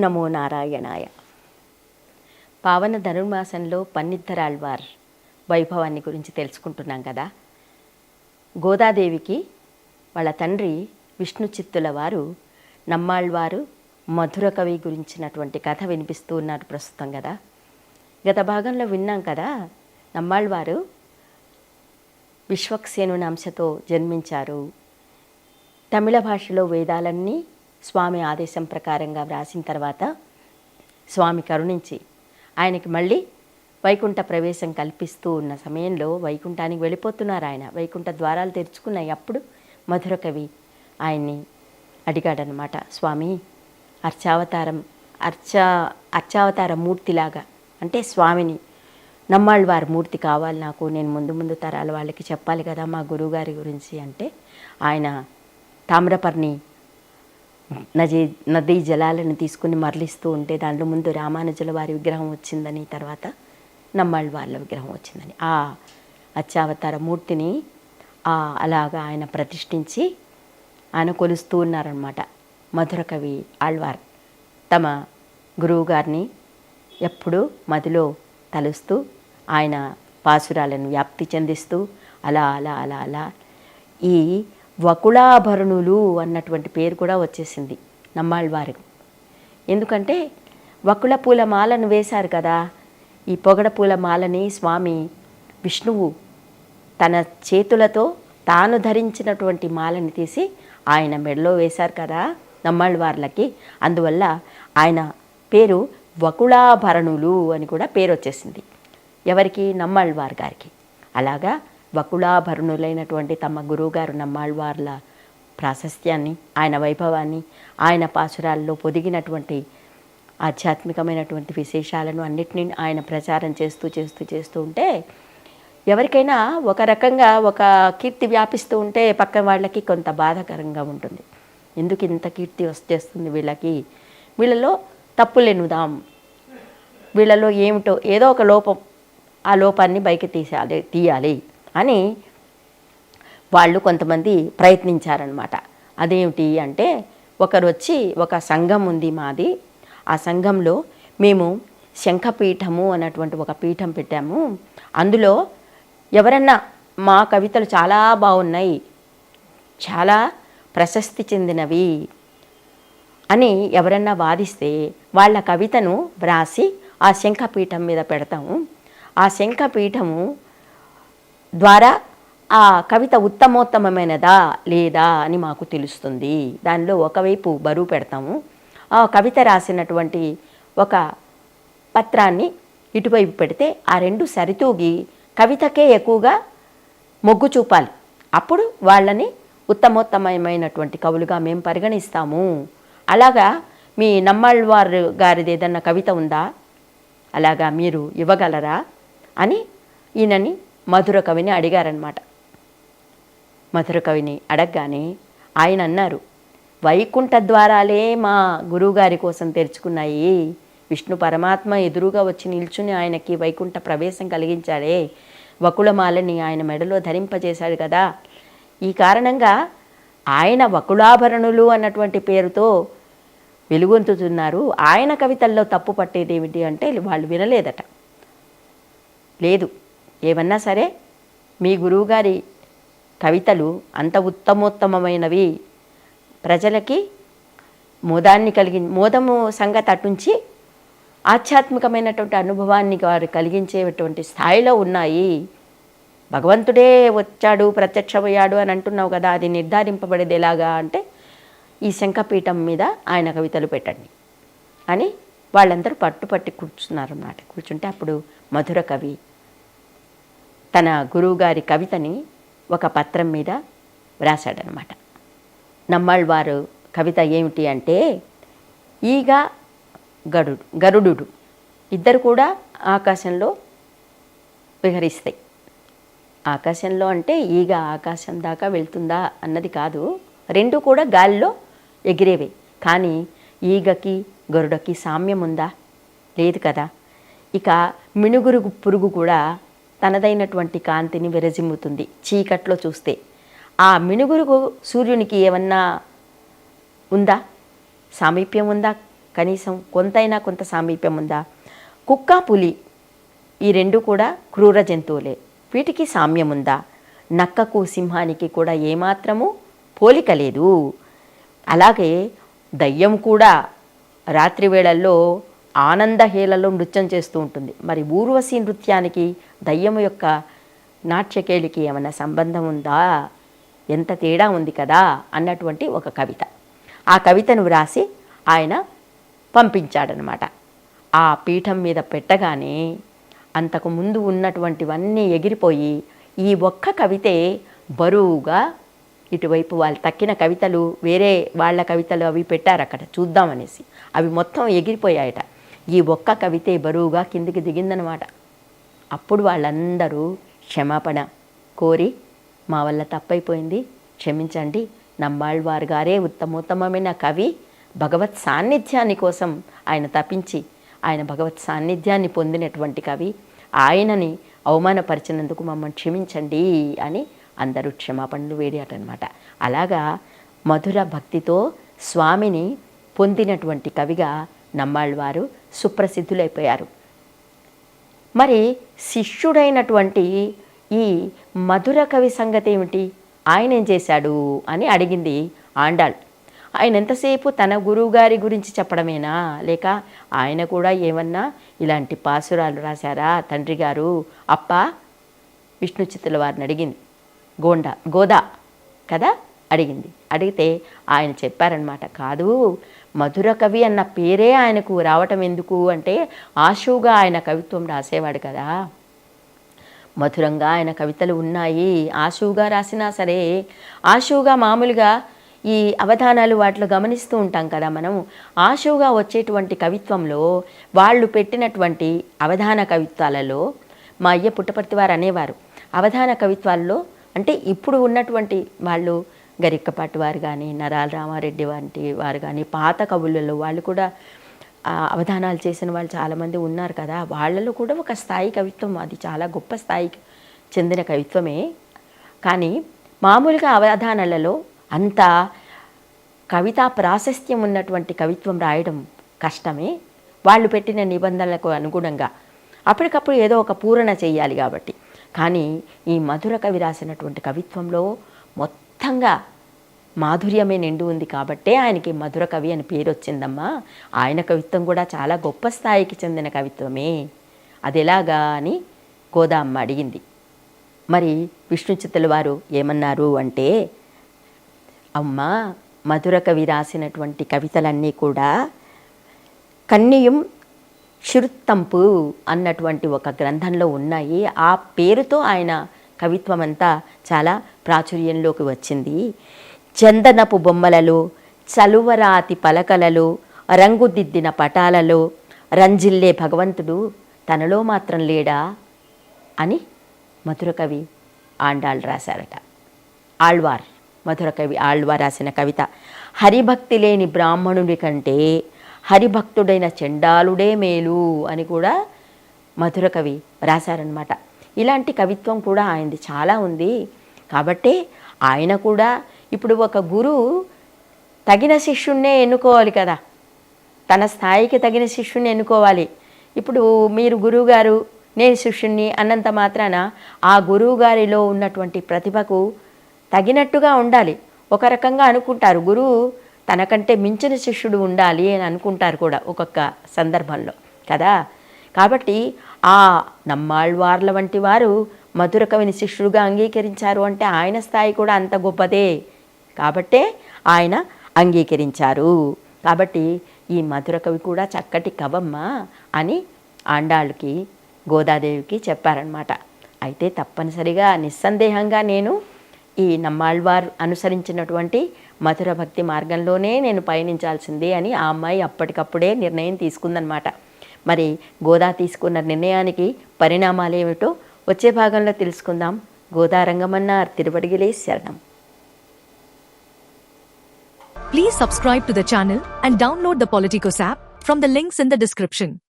నమో నారాయణాయ. పావన ధనుర్మాసంలో పన్నిద్దరాళ్వార్ వైభవాన్ని గురించి తెలుసుకుంటున్నాం కదా. గోదాదేవికి వాళ్ళ తండ్రి విష్ణు చిత్తుల వారు నమ్మాళ్వారు మధుర కవి గురించినటువంటి కథ వినిపిస్తూ ఉన్నారు ప్రస్తుతం కదా. గత భాగంలో విన్నాం కదా నమ్మాళ్వారు విశ్వక్సేనుని అంశతో జన్మించారు. తమిళ భాషలో వేదాలన్నీ స్వామి ఆదేశం ప్రకారంగా వ్రాసిన తర్వాత స్వామి కరుణించి ఆయనకి మళ్ళీ వైకుంఠ ప్రవేశం కల్పిస్తూ ఉన్న సమయంలో వైకుంఠానికి వెళ్ళిపోతున్నారు ఆయన. వైకుంఠ ద్వారాలు తెరుచుకున్నాయి. అప్పుడు మధుర కవి ఆయన్ని అడిగాడనమాట స్వామి అర్చావతారం అర్చ అర్చావతార మూర్తిలాగా అంటే స్వామిని నమ్మాళ్ళవారి మూర్తి కావాలి నాకు. నేను ముందు ముందు తరాల వాళ్ళకి చెప్పాలి కదా మా గురువుగారి గురించి అంటే ఆయన తామ్రపర్ణి నదీ నదీ జలాలను తీసుకుని మరలిస్తూ ఉంటే దాంట్లో ముందు రామానుజుల వారి విగ్రహం వచ్చిందని తర్వాత నమ్మాళ్ళ వాళ్ళ విగ్రహం వచ్చిందని. ఆ అత్యావతార మూర్తిని ఆ అలాగా ఆయన ప్రతిష్ఠించి ఆయన కొలుస్తూ ఉన్నారనమాట మధుర కవి ఆళ్వార్ తమ గురువుగారిని ఎప్పుడూ మదిలో తలుస్తూ ఆయన పాసురాలను వ్యాప్తి చెందిస్తూ అలా అలా అలా అలా ఈ వకుళాభరణులు అన్నటువంటి పేరు కూడా వచ్చేసింది నమ్మాళ్ళవారు ఎందుకంటే వకుళ పూల మాలను వేశారు కదా ఈ పొగడ పూల మాలని స్వామి విష్ణువు తన చేతులతో తాను ధరించినటువంటి మాలని తీసి ఆయన మెడలో వేశారు కదా నమ్మాళ్ళవార్లకి అందువల్ల ఆయన పేరు వకుళాభరణులు అని కూడా పేరు వచ్చేసింది. ఎవరికి? నమ్మాళ్ళవార్ గారికి. అలాగా వకుళాభరణులైనటువంటి తమ గురువుగారు నమ్మాళ్వార్ల ప్రాశస్త్యాన్ని ఆయన వైభవాన్ని ఆయన పాసురాల్లో పొదిగినటువంటి ఆధ్యాత్మికమైనటువంటి విశేషాలను అన్నిటినీ ఆయన ప్రచారం చేస్తూ చేస్తూ చేస్తూ ఉంటే ఎవరికైనా ఒక రకంగా ఒక కీర్తి వ్యాపిస్తూ ఉంటే పక్క వాళ్ళకి కొంత బాధాకరంగా ఉంటుంది. ఎందుకు ఇంత కీర్తి వచ్చేస్తుంది వీళ్ళకి? వీళ్ళలో తప్పులెనుదాం వీళ్ళలో ఏమిటో ఏదో ఒక లోపం ఆ లోపాన్ని బయట తీసేయాలి తీయాలి. అని వాళ్ళు కొంతమంది ప్రయత్నించారనమాట అదేమిటి అంటే ఒకరు వచ్చి ఒక సంఘం ఉంది మాది. ఆ సంఘంలో మేము శంఖపీఠము అన్నటువంటి ఒక పీఠం పెట్టాము. అందులో ఎవరన్నా మా కవితలు చాలా బాగున్నాయి చాలా ప్రశస్తి చెందినవి అని ఎవరన్నా వాదిస్తే వాళ్ళ కవితను వ్రాసి ఆ శంఖపీఠం మీద పెడతాము. ఆ శంఖపీఠము ద్వారా ఆ కవిత ఉత్తమోత్తమమైనదా లేదా అని మాకు తెలుస్తుంది. దానిలో ఒకవైపు బరువు పెడతాము. ఆ కవిత రాసినటువంటి ఒక పత్రాన్ని ఇటువైపు పెడితే ఆ రెండు సరితూగి కవితకే ఎక్కువగా మొగ్గు చూపాలి. అప్పుడు వాళ్ళని ఉత్తమోత్తమమైనటువంటి కవులుగా మేము పరిగణిస్తాము. అలాగా మీ నమ్మల్వారు గారిది ఏదన్నా కవిత ఉందా? అలాగా మీరు ఇవ్వగలరా? అని ఈయనని మధుర కవిని అడిగారనమాట మధుర కవిని అడగగానే ఆయన అన్నారు వైకుంఠ ద్వారాలే మా గురువుగారి కోసం తెరుచుకున్నాయి. విష్ణు పరమాత్మ ఎదురుగా వచ్చి నిల్చుని ఆయనకి వైకుంఠ ప్రవేశం కలిగించాడే. వకుళమాలని ఆయన మెడలో ధరింపజేశాడు కదా. ఈ కారణంగా ఆయన వకుళాభరణులు అన్నటువంటి పేరుతో వెలుగొంతుతున్నారు ఆయన కవితల్లో తప్పు పట్టేది ఏమిటి అంటే వాళ్ళు వినలేదట. లేదు. ఏమన్నా సరే మీ గురువుగారి కవితలు అంత ఉత్తమోత్తమమైనవి. ప్రజలకి మోదాన్ని కలిగి మోదము సంగతి అటుంచి ఆధ్యాత్మికమైనటువంటి అనుభవాన్ని వారు కలిగించేటువంటి స్థాయిలో ఉన్నాయి. భగవంతుడే వచ్చాడు ప్రత్యక్షమయ్యాడు అని అంటున్నావు కదా అది నిర్ధారింపబడేది ఎలాగా అంటే ఈ శంఖపీఠం మీద ఆయన కవితలు పెట్టండి అని వాళ్ళందరూ పట్టుపట్టి కూర్చున్నారు అన్నమాట. కూర్చుంటే అప్పుడు మధుర కవి తన గురువుగారి కవితని ఒక పత్రం మీద వ్రాసాడనమాట నమ్మాళ్ళవారు కవిత ఏమిటి అంటే ఈగ గరుడు గరుడు ఇద్దరు కూడా ఆకాశంలో విహరిస్తాయి. ఆకాశంలో అంటే ఈగ ఆకాశం దాకా వెళ్తుందా అన్నది కాదు రెండు కూడా గాలిలో ఎగిరేవే. కానీ ఈగకి గరుడకి సామ్యం ఉందా లేదు కదా. ఇక మినుగురు పురుగు కూడా తనదైనటువంటి కాంతిని విరజిమ్ముతుంది. చీకట్లో చూస్తే. ఆ మినుగురుకు సూర్యునికి ఏమన్నా ఉందా? సామీప్యం ఉందా? కనీసం కొంతైనా కొంత సామీప్యం ఉందా? కుక్క పులి ఈ రెండు కూడా క్రూర జంతువులే. వీటికి సామ్యం ఉందా? నక్కకు సింహానికి కూడా ఏమాత్రము పోలిక లేదు. అలాగే దయ్యం కూడా రాత్రి వేళల్లో ఆనందహేళలో నృత్యం చేస్తూ ఉంటుంది. మరి ఊర్వశి నృత్యానికి దయ్యం యొక్క నాట్యకేళికి ఏమైనా సంబంధం ఉందా? ఎంత తేడా ఉంది కదా? అన్నటువంటి ఒక కవిత. ఆ కవితను వ్రాసి ఆయన పంపించాడనమాట. ఆ పీఠం మీద పెట్టగానే అంతకు ముందు ఉన్నటువంటివన్నీ ఎగిరిపోయి ఈ ఒక్క కవితే బరువుగా ఇటువైపు వాళ్ళు తక్కిన కవితలు వేరే వాళ్ళ కవితలు అవి పెట్టారు అక్కడ చూద్దామనేసి. అవి మొత్తం ఎగిరిపోయాయట. ఈ ఒక్క కవితే బరువుగా కిందికి దిగిందనమాట. అప్పుడు వాళ్ళందరూ క్షమాపణ కోరి మా వల్ల తప్పైపోయింది క్షమించండి నమ్మాళ్వారు గారే ఉత్తమోత్తమమైన కవి భగవత్ సాన్నిధ్యాన్ని కోసం ఆయన తప్పించి ఆయన భగవత్ సాన్నిధ్యాన్ని పొందినటువంటి కవి ఆయనని అవమానపరిచినందుకు మమ్మల్ని క్షమించండి అని అందరూ క్షమాపణలు వేడారనమాట. అలాగా మధుర భక్తితో స్వామిని పొందినటువంటి కవిగా నమ్మాళ్ళవారు సుప్రసిద్ధులైపోయారు. మరి శిష్యుడైనటువంటి ఈ మధుర కవి సంగతి ఏమిటి ఆయన ఏం చేశాడు అని అడిగింది ఆండాళ్. ఆయన ఎంతసేపు తన గురువుగారి గురించి చెప్పడమేనా? లేక ఆయన కూడా ఏమన్నా ఇలాంటి పాసురాలు రాశారా తండ్రి గారు అప్ప! విష్ణు చిత్తుల వారిని అడిగింది. గోండా గోదా కదా? అడిగింది. అడిగితే ఆయన చెప్పారనమాట కాదు మధుర కవి అన్న పేరే ఆయనకు రావటం ఎందుకు? అంటే ఆశువుగా ఆయన కవిత్వం రాసేవాడు కదా. మధురంగా ఆయన కవితలు ఉన్నాయి. ఆశువుగా రాసినా సరే ఆశువుగా మామూలుగా ఈ అవధానాలు వాటిలో గమనిస్తూ ఉంటాం కదా మనం. ఆశువుగా వచ్చేటువంటి కవిత్వంలో వాళ్ళు పెట్టినటువంటి అవధాన కవిత్వాలలో మా అయ్య పుట్టపర్తి వారు అనేవారు. అవధాన కవిత్వాల్లో అంటే ఇప్పుడు ఉన్నటువంటి వాళ్ళు గరిక్కపాటి వారు కానీ నరాల రామారెడ్డి వంటి వారు కానీ పాత కవులలో వాళ్ళు కూడా అవధానాలు చేసిన వాళ్ళు చాలామంది ఉన్నారు కదా. వాళ్ళలో కూడా ఒక స్థాయి కవిత్వం అది చాలా గొప్ప స్థాయికి చెందిన కవిత్వమే. కానీ మామూలుగా అవధానాలలో అంత కవితా ప్రాశస్త్యం ఉన్నటువంటి కవిత్వం రాయడం కష్టమే. వాళ్ళు పెట్టిన నిబంధనలకు అనుగుణంగా అప్పటికప్పుడు ఏదో ఒక పూరణ చేయాలి కాబట్టి. కానీ ఈ మధుర కవి రాసినటువంటి కవిత్వంలో మొత్తం మొత్తంగా మాధుర్యమే నిండి ఉంది కాబట్టే ఆయనకి మధుర కవి అని పేరు వచ్చిందమ్మా. ఆయన కవిత్వం కూడా చాలా గొప్ప స్థాయికి చెందిన కవిత్వమే. అది ఎలాగా అని గోదామ్మ అడిగింది. మరి విష్ణుచితుల వారు ఏమన్నారు అంటే అమ్మ మధుర కవి రాసినటువంటి కవితలన్నీ కూడా కన్నియం శృత్తంపు అన్నటువంటి ఒక గ్రంథంలో ఉన్నాయి. ఆ పేరుతో ఆయన కవిత్వం అంతా చాలా ప్రాచుర్యంలోకి వచ్చింది. చందనపు బొమ్మలలో చలువరాతి పలకలలో రంగుదిద్దిన పటాలలో రంజిల్లే భగవంతుడు తనలో మాత్రం లేడా అని మధురకవి ఆండాళ్ళు రాశారట. ఆళ్వార్ మధురకవి ఆళ్వార్ రాసిన కవిత హరిభక్తి లేని బ్రాహ్మణుడి కంటే హరిభక్తుడైన చండాలుడే మేలు అని కూడా మధురకవి రాశారనమాట ఇలాంటి కవిత్వం కూడా ఆయనది చాలా ఉంది. కాబట్టి ఆయన కూడా ఇప్పుడు ఒక గురువు తగిన శిష్యుణ్ణే ఎన్నుకోవాలి కదా. తన స్థాయికి తగిన శిష్యుణ్ణి ఎన్నుకోవాలి. ఇప్పుడు మీరు గురువుగారు నేను శిష్యుణ్ణి అన్నంత మాత్రాన ఆ గురువుగారిలో ఉన్నటువంటి ప్రతిభకు తగినట్టుగా ఉండాలి. ఒక రకంగా అనుకుంటారు. గురువు తనకంటే మించిన శిష్యుడు ఉండాలి అని అనుకుంటారు కూడా ఒక్కొక్క సందర్భంలో. కదా? కాబట్టి ఆ నమ్మాళ్ళవార్ల వంటి వారు మధుర కవిని శిష్యుడుగా అంగీకరించారు అంటే ఆయన స్థాయి కూడా అంత గొప్పదే. కాబట్టే ఆయన అంగీకరించారు. కాబట్టి ఈ మధుర కవి కూడా చక్కటి కవమ్మ అని ఆండాళ్ళకి గోదాదేవికి చెప్పారనమాట అయితే తప్పనిసరిగా నిస్సందేహంగా నేను ఈ నమ్మాళ్వారు అనుసరించినటువంటి మధుర భక్తి మార్గంలోనే నేను పయనించాల్సిందే అని ఆ అమ్మాయి అప్పటికప్పుడే నిర్ణయం తీసుకుందనమాట మరి గోదా తీసుకున్న నిర్ణయానికి పరిణామాలు ఏమిటో వచ్చే భాగంలో తెలుసుకుందాం గోదారంగమన్నార్ తిరువడిగిలే శరణం please subscribe to the channel and download the Politicos app from the links in the description